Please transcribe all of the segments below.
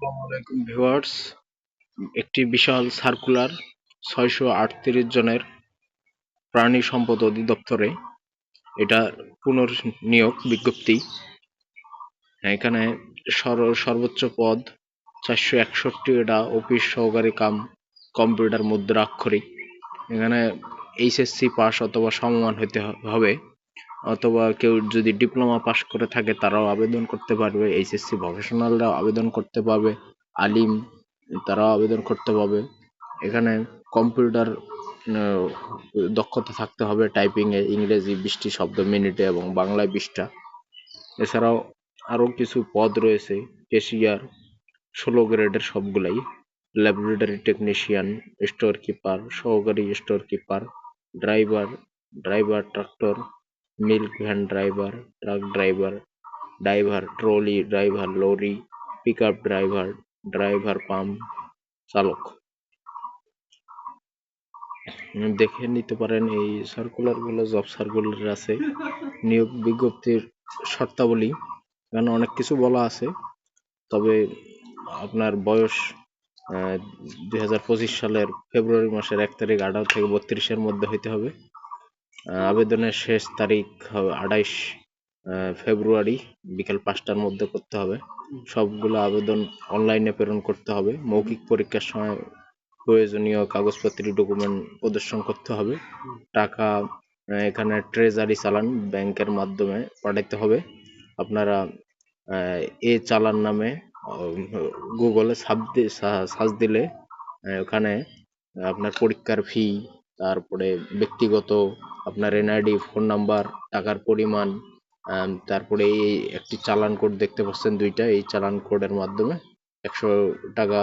আসসালামু ভিউয়ার্স। একটি বিশাল সার্কুলার ছয়শো আটত্রিশ জনের প্রাণী সম্পদ অধিদপ্তরে এটা পুনর্নিয়োগ বিজ্ঞপ্তি। এখানে সর- সর্বোচ্চ পদ চারশো একষট্টি, এটা অফিস সহকারী কাম, কম্পিউটার মুদ্রা আক্ষরিক। এখানে এইচএসসি পাস অথবা সমমান হতে হবে। অথবা কেউ যদি ডিপ্লোমা পাস করে থাকে, তারাও আবেদন করতে পারবে, এইচএসসি প্রফেশনালরাও আবেদন করতে পারবে, আলিম তারাও আবেদন করতে পারবে। এখানে কম্পিউটার দক্ষতা থাকতে হবে টাইপিং এ ইংরেজি বিশটি শব্দ মিনিটে এবং বাংলায় বিশটা এছাড়াও আরও কিছু পদ রয়েছে কেশিয়ার ষোলো গ্রেডের সবগুলাই। ল্যাবরেটরি টেকনিশিয়ান স্টোর কিপার সহকারী store keeper driver driver tractor milk van driver, truck driver driver, trolley driver, lorry, pickup driver driver pump চালক। দেখে নিতে পারেন এই সার্কুলারগুলো জব সার্কুলার আছে। নিয়োগ বিজ্ঞপ্তির শর্তাবলী এখানে অনেক কিছু বলা আছে। তবে আপনার বয়স দুই হাজার পঁচিশ সালের ফেব্রুয়ারি মাসের এক তারিখ আঠারো থেকে বত্রিশের মধ্যে হইতে হবে। আবেদনের শেষ তারিখ হবে আঠাইশ ফেব্রুয়ারি, বিকেল পাঁচটার মধ্যে করতে হবে। সবগুলো আবেদন অনলাইনে প্রেরণ করতে হবে। মৌখিক পরীক্ষার সময় প্রয়োজনীয় কাগজপত্র ডকুমেন্ট প্রদর্শন করতে হবে। টাকা এখানে ট্রেজারি চালান ব্যাংকের মাধ্যমে পাঠাতে হবে। আপনারা এ চালান নামে গুগলে সার্চ দিলে ওখানে আপনার পরীক্ষার ফি তারপরে ব্যক্তিগত আপনার এনআইডি ফোন নাম্বার টাকার পরিমাণ তারপরে এই একটি চালান কোড দেখতে পাচ্ছেন দুইটা। এই চালান কোডের মাধ্যমে একশো টাকা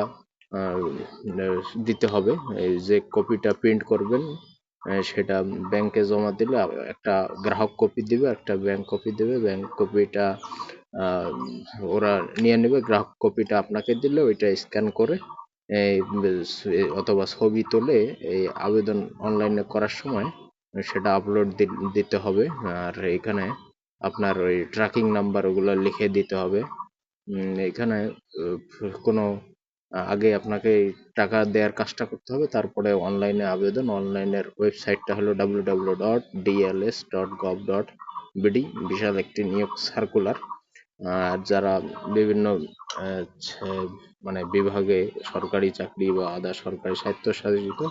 দিতে হবে। এই যে কপিটা প্রিন্ট করবেন সেটা ব্যাংকে জমা দিলে একটা গ্রাহক কপি দিবে, একটা ব্যাংক কপি দেবে। ব্যাংক কপিটা ওরা নিয়ে নেবে। গ্রাহক কপিটা আপনাকে দিলে ওইটা স্ক্যান করে অথবা ছবি তুলে এই আবেদন অনলাইনে করার সময় সেটা আপলোড দিতে হবে। আর এখানে আপনার ওই ট্র্যাকিং নাম্বার ওগুলো লিখে দিতে হবে। এখানে কোনো আগে আপনাকে টাকা দেওয়ার কাজটা করতে হবে। তারপরে অনলাইনে আবেদন অনলাইনের ওয়েবসাইটটা হলো W W dot DLS dot gov dot BD বিশাল একটি নিয়োগ সার্কুলার আর যারা বিভিন্ন মানে বিভাগে সরকারি চাকরি বা আধা সরকারি স্বায়ত্তশাসিত,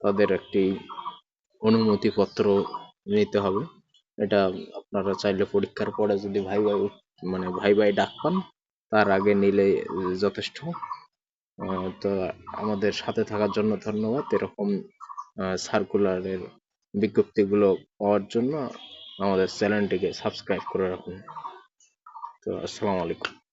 তাদের একটি অনুমতিপত্র নিতে হবে। এটা আপনারা চাইলে পরীক্ষার পরে যদি ভাই ভাই মানে ভাই ভাই ডাক পান, তার আগে নিলে যথেষ্ট। তো আমাদের সাথে থাকার জন্য ধন্যবাদ। এরকম সার্কুলারের বিজ্ঞপ্তিগুলো পাওয়ার জন্য আমাদের চ্যানেলটিকে সাবস্ক্রাইব করে রাখুন। তো আসসালামু আলাইকুম